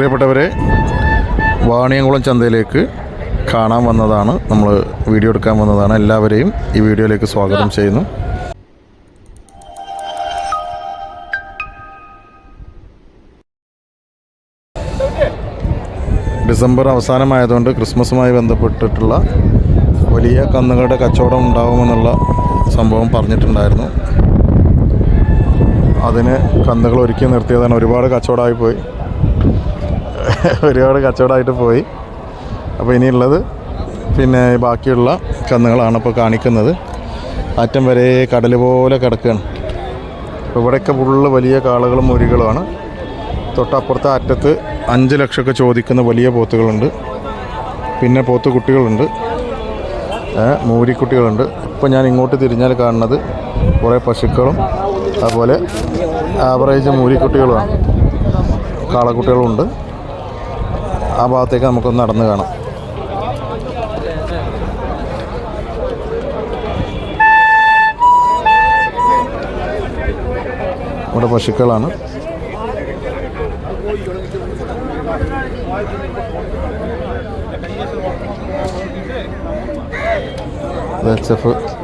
പ്രിയപ്പെട്ടവരെ വാണിയംകുളം ചന്തയിലേക്ക് കാണാൻ വന്നതാണ്. നമ്മൾ വീഡിയോ എടുക്കാൻ വന്നതാണ്. എല്ലാവരെയും ഈ വീഡിയോയിലേക്ക് സ്വാഗതം ചെയ്യുന്നു. ഡിസംബർ അവസാനമായതുകൊണ്ട് ക്രിസ്മസുമായി ബന്ധപ്പെട്ടിട്ടുള്ള വലിയ കന്നുകളുടെ കച്ചവടം ഉണ്ടാകുമെന്നുള്ള സംഭവം പറഞ്ഞിട്ടുണ്ടായിരുന്നു. അതിന് കന്നുകൾ ഒരുക്കി നിർത്തിയതാണ്. ഒരുപാട് കച്ചവടമായി പോയി. ഒരുപാട് കച്ചവടമായിട്ട് പോയി. അപ്പോൾ ഇനിയുള്ളത് പിന്നെ ബാക്കിയുള്ള കന്നുകളാണ് ഇപ്പോൾ കാണിക്കുന്നത്. അറ്റം വരെ കടൽ പോലെ കിടക്കുകയാണ്. അപ്പോൾ ഇവിടെയൊക്കെ ഫുള്ള് വലിയ കാളുകളും മുരികളുമാണ്. തൊട്ടപ്പുറത്തെ അറ്റത്ത് അഞ്ച് ലക്ഷമൊക്കെ ചോദിക്കുന്ന വലിയ പോത്തുകളുണ്ട്. പിന്നെ പോത്ത് കുട്ടികളുണ്ട് മൂരിക്കുട്ടികളുണ്ട്. ഇപ്പോൾ ഞാൻ ഇങ്ങോട്ട് തിരിഞ്ഞാൽ കാണുന്നത് കുറേ പശുക്കളും അതുപോലെ ആവറേജ് മൂരിക്കുട്ടികളുമാണ്. കാളക്കുട്ടികളുണ്ട്. ആ ഭാഗത്തേക്ക് നമുക്കൊന്ന് നടന്നു കാണാം. ഇവിടെ പശുക്കളാണ്. എച്ച് എഫ്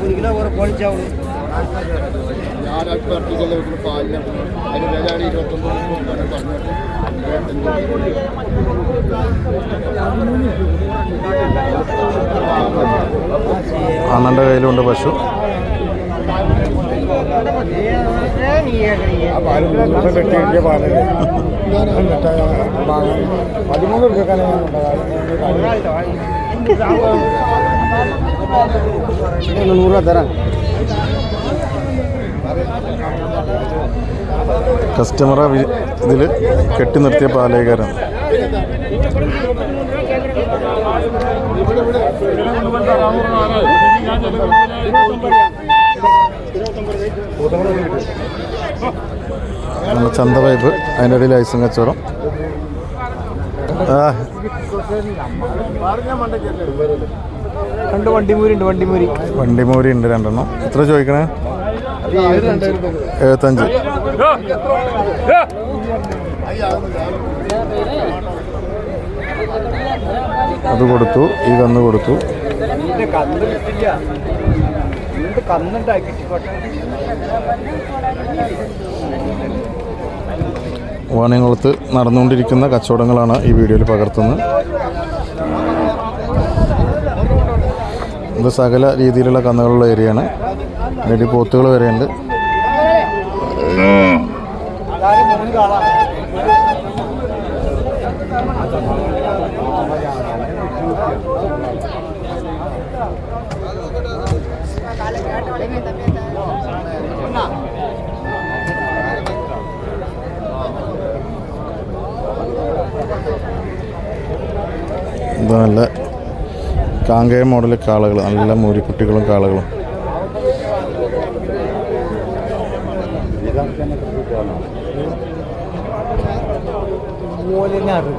ഒരു കിലോ കൂടെ പൊളിച്ചാവും ഞാനൊക്കെ കയ്യിലുണ്ട് പശു. പാൽ മൂന്ന് ദിവസം റുപ്യക്കാണ് നൂറ് രൂപ തരാം കസ്റ്റമറെ ഇതിൽ കെട്ടി നിർത്തിയ പാലേകാരൻ നമ്മുടെ ചന്ത പൈപ്പ് അതിന്റെ ഇടയിൽ ഐസും കച്ചവടം. രണ്ട് വണ്ടിമൂരി ഉണ്ട് വണ്ടിമൂരി. വണ്ടിമൂരി ഉണ്ട് രണ്ടെണ്ണം. എത്ര ചോദിക്കണേ? എഴുപത്തഞ്ച്. അത് കൊടുത്തു ഈ കന്ന് കൊടുത്തു. കന്നുണ്ടാക്കി വാണിയംകുളത്ത് നടന്നുകൊണ്ടിരിക്കുന്ന കച്ചവടങ്ങളാണ് ഈ വീഡിയോയിൽ പകർത്തുന്നത്. ഇത് സകല രീതിയിലുള്ള കന്നുകളുള്ള ഏരിയയാണ്. അതിൽ പോത്തുകൾ വരെയുണ്ട്. കാണാം ഇത് നല്ല കാങ്കയ മോഡൽ കാളകൾ നല്ല മൂരിക്കുട്ടികളും കാളകളും. മൂലിനാറ്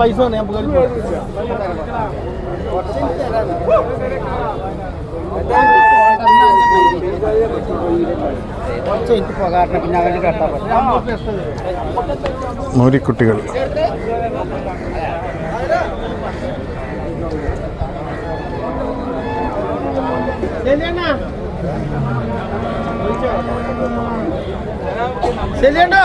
പൈസ ഞാൻ അവന് കേട്ടാൽ മൂരിക്കുട്ടികൾ ശരിയുണ്ടോ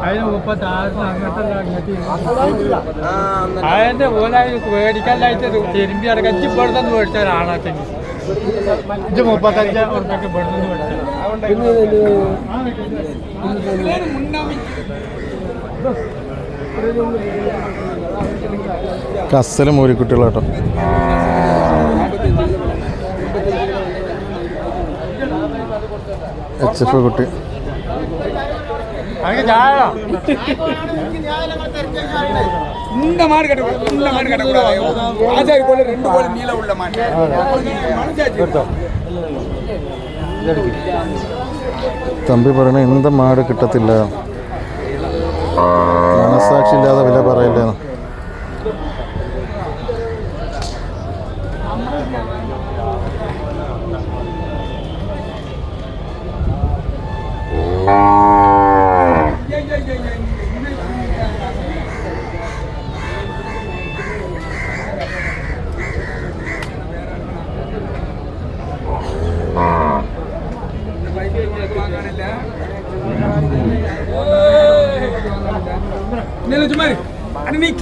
അതിന് മുപ്പത്താറിന് അങ്ങോട്ടല്ല അങ്ങോട്ട് അതിന്റെ പോലെ മേടിക്കാനായിട്ട് തിരുമ്പി അടക്കം അഞ്ച് ഇവിടുന്ന് മേടിച്ച ഒരാളാച്ചെങ്കിൽ അഞ്ച് മുപ്പത്തഞ്ച് ഉറപ്പൊക്കെ ഇവിടുന്ന് മേടിച്ചത് കസൽ മൂരിക്കുട്ടികളാട്ടോ എച്ച് എഫ് കുട്ടി. இந்த மாடு கட்டக்கூடாது இந்த மாடு கட்டக்கூடாது ஆச்சாரி கோல ரெண்டு கோல நீள உள்ள மாடு തമ്പി പറയണ എന്ത് മാട് കിട്ടത്തില്ല മനസാക്ഷി ഇല്ലാതെ വില പറയില്ലെന്ന് നീ കമ്മണി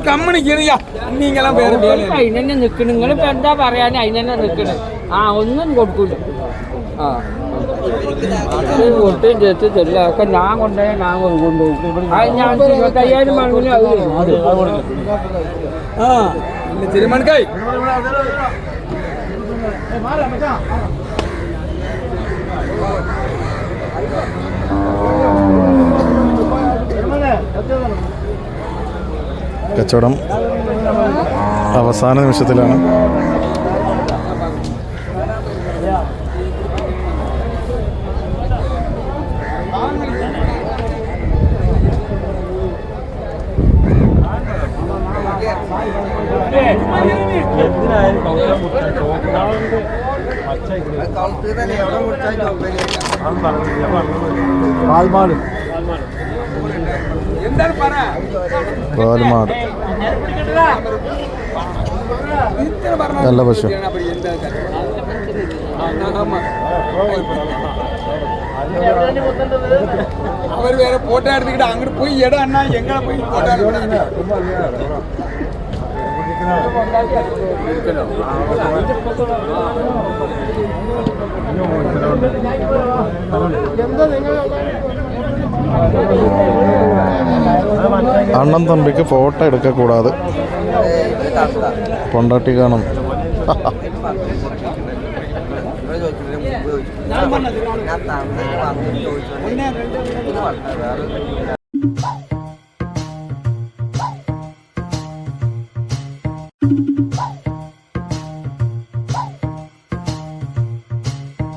കീറിയ നീങ്ങെല്ലാം വേറെ അതിനെ നിക്കണ്. നിങ്ങളിപ്പോ എന്താ പറയാൻ അതിനെ നിക്കണ്. ആ ഒന്നും കൊടുക്കൂല. ആ. ഇത് ഒട്ടും തരില്ല ഒക്കെ ഞാൻ കൊണ്ടുപോയി ഞാൻ കൊണ്ടുപോകും. അത് ഞാൻ ഇരുപത്തയ്യായിരം വേണമെങ്കിൽ അത്. ആ തിരുമണക്കായി കച്ചവടം അവസാന നിമിഷത്തിലാണ്. പാൽമാട് பால் நல்ல பசு. அவர் வேற போட்டோ எடுத்துக்கிட்டு அங்கிட்டு போய் இடம் அண்ணா எங்க போய் போட்டோ எடுக்கணும் അണ്ണൻ തമ്പിക്ക് ഫോട്ടോ എടുക്കക്കൂടാതെ പൊണ്ടാട്ടി കാണും. ഞാൻ